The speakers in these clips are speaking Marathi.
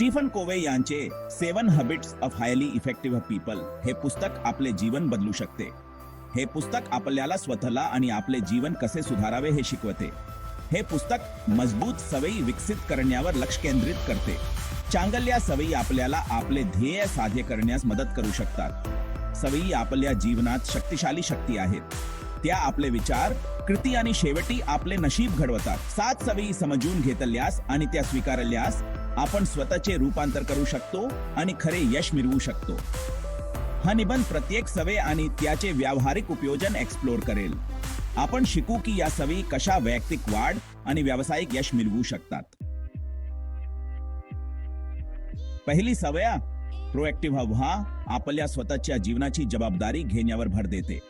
स्टीफन कोवे यांचे seven habits of highly effective people हे पुस्तक आपले जीवन बदलू शकते. हे पुस्तक आपल्याला स्वतःला आणि आपले जीवन कसे सुधारावे हे शिकवते. हे पुस्तक मजबूत सवयी विकसित करण्यावर लक्ष केंद्रित करते. चांगल्या सवयी आपल्याला आपले ध्येय साध्य करण्यास मदत करू शकतात. सवयी आपल्या जीवनात शक्तिशाली शक्ती आहेत. त्या आपले विचार कृती आणि शेवटी आपले नशीब घडवतात. सात सवयी समजून घेतल्यास आणि त्या स्वीकारल्यास आपण स्वतःचे रूपांतर करू शकतो आणि खरे यश मिळवू शकतो. हा निबंध प्रत्येक सवय आणि त्याचे व्यावहारिक उपयोजन एक्सप्लोर करेल. आपण शिकू की या सवयी कशा वैयक्तिक वाढ आणि व्यावसायिक यश मिळवू शकतात. पहिली सवय प्रोएक्टिव्ह व्हा आपल्या स्वतःच्या जीवनाची जबाबदारी घेण्यावर भर देते.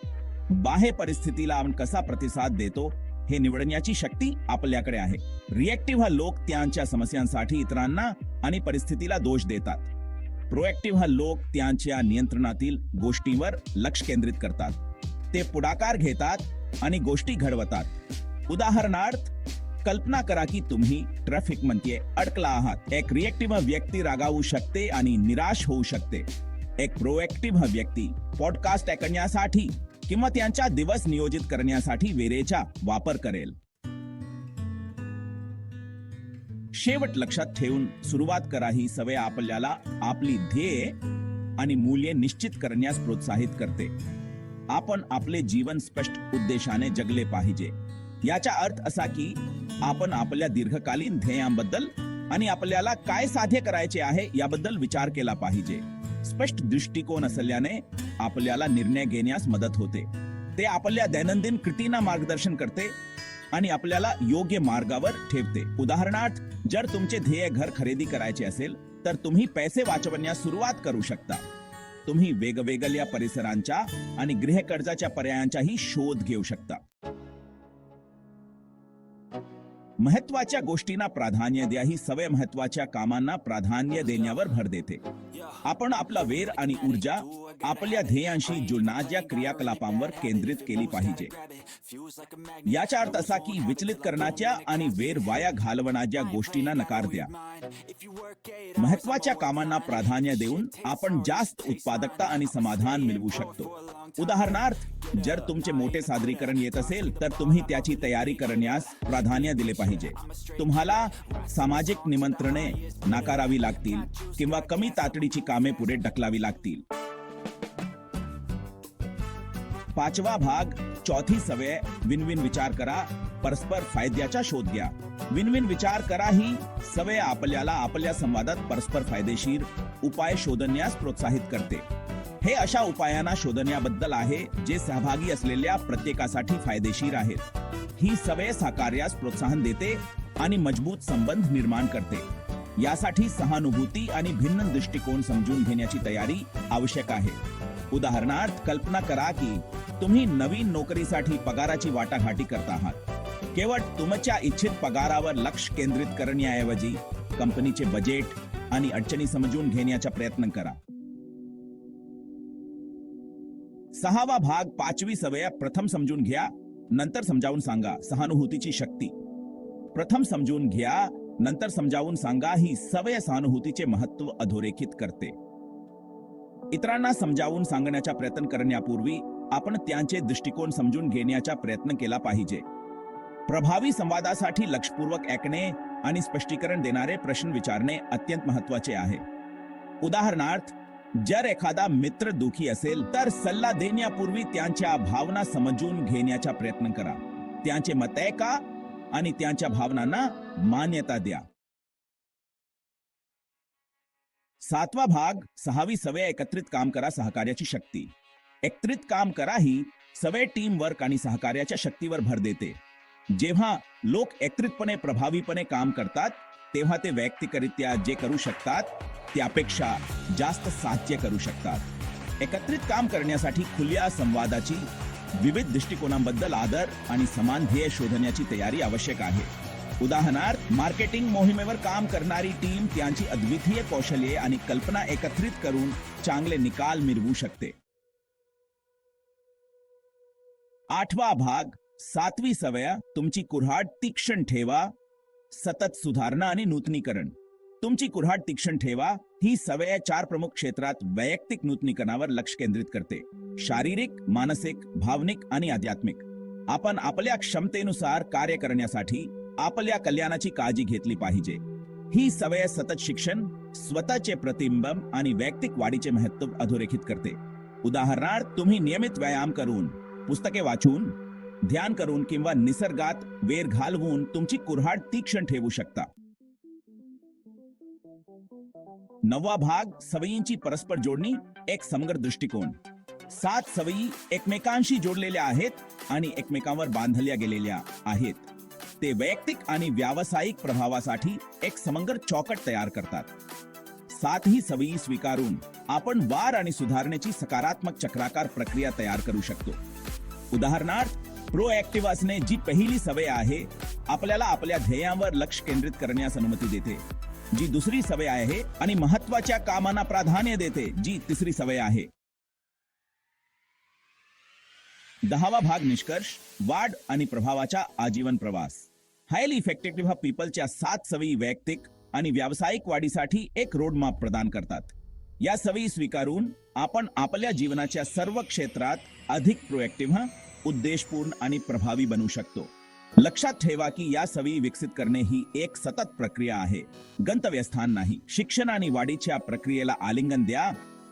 बाह्य परिस्थितीला आपण कसा प्रतिसाद देतो हे निवडण्याची शक्ती आपल्याकडे आहे. रिएक्टिव्ह लोक त्यांच्या समस्यांसाठी इतरांना आणि परिस्थितीला दोष देतात. प्रोएक्टिव्ह हा लोक त्यांच्या नियंत्रणातील गोष्टींवर लक्ष केंद्रित करतात. ते पुढाकार घेतात आणि गोष्टी घडवतात. उदाहरणार्थ कल्पना करा की तुम्ही ट्रॅफिकमध्ये म्हणजे अडकला आहात. एक रिएक्टिव्ह व्यक्ती रागावू शकते आणि निराश होऊ शकते. एक प्रोएक्टिव्ह व्यक्ती पॉडकास्ट ऐकण्यासाठी किंवा त्यांच्या दिवस नियोजित करण्यासाठी वेळेचा वापर करेल. शेवट लक्षात ठेवून सुरुवात करा ही सवय आपल्याला आपली ध्येय आणि मूल्ये निश्चित करण्यास प्रोत्साहित करते. आपण आपले जीवन स्पष्ट उद्देशाने जगले पाहिजे. याचा अर्थ असा की आपण आपल्या दीर्घकालीन ध्येयांबद्दल आणि आपल्याला काय साध्य करायचे आहे याबद्दल विचार केला पाहिजे. स्पष्ट दृष्टिकोन असल्याने आपल्याला निर्णय घेण्यास मदत होते. ते आपल्या दैनंदिन कृतींना मार्गदर्शन करते आणि आपल्याला योग्य मार्गावर ठेवते. उदाहरणार्थ जर तुमचे ध्येय घर खरेदी करायचे असेल तर तुम्ही पैसे वाचवण्यास सुरुवात करू शकता. तुम्ही वेगवेगळ्या परिसरांच्या आणि गृह कर्जाच्या पर्यायांचाही शोध घेऊ शकता. महत्त्वाच्या गोष्टींना प्राधान्य द्या. ही सवय महत्त्वाच्या कामांना प्राधान्य देण्यावर भर देते. आपण आपला वेळ आणि ऊर्जा आपल्या ध्येयांशी जुळणाऱ्या क्रियाकलापांवर केंद्रित केली पाहिजे. याचा अर्थ असा की विचलित करण्याच्या आणि वेळ वाया घालवण्याच्या गोष्टींना नकार द्या. महत्त्वाच्या कामांना प्राधान्य देऊन आपण जास्त उत्पादकता आणि समाधान मिळवू शकतो. उदाहरणार्थ जर तुमचे मोठे सादरीकरण येत असेल तर तुम्ही त्याची तयारी करण्यास प्राधान्य दिले पाहिजे. तुम्हाला सामाजिक निमंत्रणे नाकारावी लागतील किंवा कमी तातडीची कामे पुढे ढकलावी लागतील. पाचवा भाग चौथी सवय विन विन विचार करा परस्पर फायद्याचा शोध घ्या. विन विन विचार करा ही सवय आपल्याला आपल्या संवादात परस्पर फायदेशीर उपाय शोधण्यास प्रोत्साहित करते. हे अशा उपायांना शोधण्याबद्दल आहे जे सहभागी असलेल्या प्रत्येकासाठी फायदेशीर आहेत. ही सवय साकार्यास प्रोत्साहन देते आणि मजबूत संबंध निर्माण करते. यासाठी सहानुभूती आणि भिन्न दृष्टिकोन समजून घेण्याची तयारी आवश्यक आहे. उदाहरणार्थ कल्पना करा की तुम्ही नवीन नोकरीसाठी पगाराची वाटाघाटी करत आहात. केवळ तुमच्या इच्छित पगारावर लक्ष केंद्रित करण्याऐवजी कंपनीचे बजेट आणि अडचणी समजून घेण्याचा प्रयत्न करा. सहावा भाग पाचवी सवय प्रथम समजून घ्या नंतर समजावून सांगा सहानुभूतीची शक्ती. प्रथम समजून घ्या नंतर समजावून सांगा ही सवय सहानुभूतीचे महत्त्व अधोरेखित करते. इतरांना समजावून सांगण्याचा प्रयत्न करण्यापूर्वी आपण त्यांचे दृष्टिकोन समजून घेण्याचा प्रयत्न केला पाहिजे. प्रभावी संवादासाठी लक्षपूर्वक ऐकणे आणि स्पष्टीकरण देणारे प्रश्न विचारणे अत्यंत महत्त्वाचे आहे. उदाहरणार्थ जर एखादा मित्र दुखी असेल तर सल्ला देण्यापूर्वी त्यांच्या भावना समजून घेण्याचा प्रयत्न करा. त्यांचे मत ऐका आणि त्यांच्या भावनांना मान्यता द्या. सातवा भाग सहावी सवय एकत्रित काम करा सहकार्याची शक्ती. एकत्रित काम करा ही सवय टीम वर्क आणि सहकार्याच्या शक्तीवर भर देते. जेव्हा लोक एकत्रितपणे प्रभावीपणे काम करतात तेव्हा ते वैयक्तिकरित्या जे करू शकतात त्यापेक्षा जास्त साध्य करू शकतात. एकत्रित काम करण्यासाठी खुल्या संवादाची विविध दृष्टिकोनांबद्दल आदर आणि समान ध्येय शोधण्याची तयारी आवश्यक आहे. उदाहरणार्थ मार्केटिंग मोहिमेवर काम करणारी टीम त्यांची अद्वितीय कौशल्ये आणि कल्पना एकत्रित करून चांगले निकाल मिळवू शकते. आठवा भाग सातवी सवय तुमची कुऱ्हाड तीक्ष्ण ठेवा सतत सुधारणा आणि नूतनीकरण. तुमची कुऱ्हाड तीक्ष्ण ठेवा. ही सवय चार प्रमुख क्षेत्रात वैयक्तिक नूतनीकरणावर लक्ष केंद्रित करते. शारीरिक मानसिक भावनिक आणि आध्यात्मिक. आपण आपल्या क्षमतेनुसार कार्य करण्यासाठी आपल्या कल्याणाची काळजी घेतली पाहिजे. ही सवय सतत शिक्षण स्वतःचे प्रतिबिंब आणि वैयक्तिक वाढीचे महत्त्व अधोरेखित करते. उदाहरणार्थ तुम्ही नियमित व्यायाम करून पुस्तके वाचून ध्यान करून किंवा निसर्गात वेर घालवून तुमची कुऱ्हाड तीक्ष्ण ठेवू शकता. नववा भाग सवयींची परस्पर जोडणी एक समग्र दृष्टिकोन. सात सवयी एकमेकांशी जोडलेल्या आहेत आणि एकमेकांवर बांधल्या गेलेल्या आहेत. ते वैयक्तिक आणि व्यावसायिक प्रभावासाठी एक समग्र चौकट तयार करतात. सातही सवयी स्वीकारून आपण वार आणि सुधारण्याची सकारात्मक चक्राकार प्रक्रिया तयार करू शकतो. उदाहरणार्थ प्रोएक्टिव्ह असणे जी पहिली सवय आहे आपल्याला आपल्या ध्येयावर लक्ष केंद्रित करण्यास अनुमती देते. जी दुसरी सवय आहे आणि महत्त्वाच्या कामांना प्राधान्य देते जी तिसरी सवय आहे. दहावा भाग निष्कर्ष वाढ आणि प्रभावाचा आजीवन प्रवास. हायली इफेक्टिव्ह पीपलच्या सात सवयी वैयक्तिक आणि व्यावसायिक वाढीसाठी एक रोडमॅप प्रदान करतात. या सवयी स्वीकारून आपण आपल्या जीवनाच्या सर्व क्षेत्रात अधिक प्रोएक्टिव्ह उद्देशपूर्ण आणि प्रभावी बनू शकतो. लक्षात ठेवा की या सवयी विकसित करणे ही एक सतत प्रक्रिया आहे गंतव्यस्थान नाही शिक्षण आणि वाढीच्या प्रक्रियेला आलिंगन द्या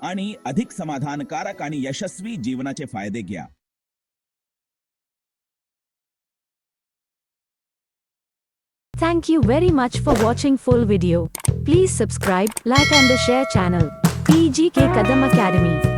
आणि अधिक समाधानकारक आणि यशस्वी जीवनाचे फायदे घ्या Thank you very much for watching full video. Please subscribe, like and share channel. PGK Kadam Academy.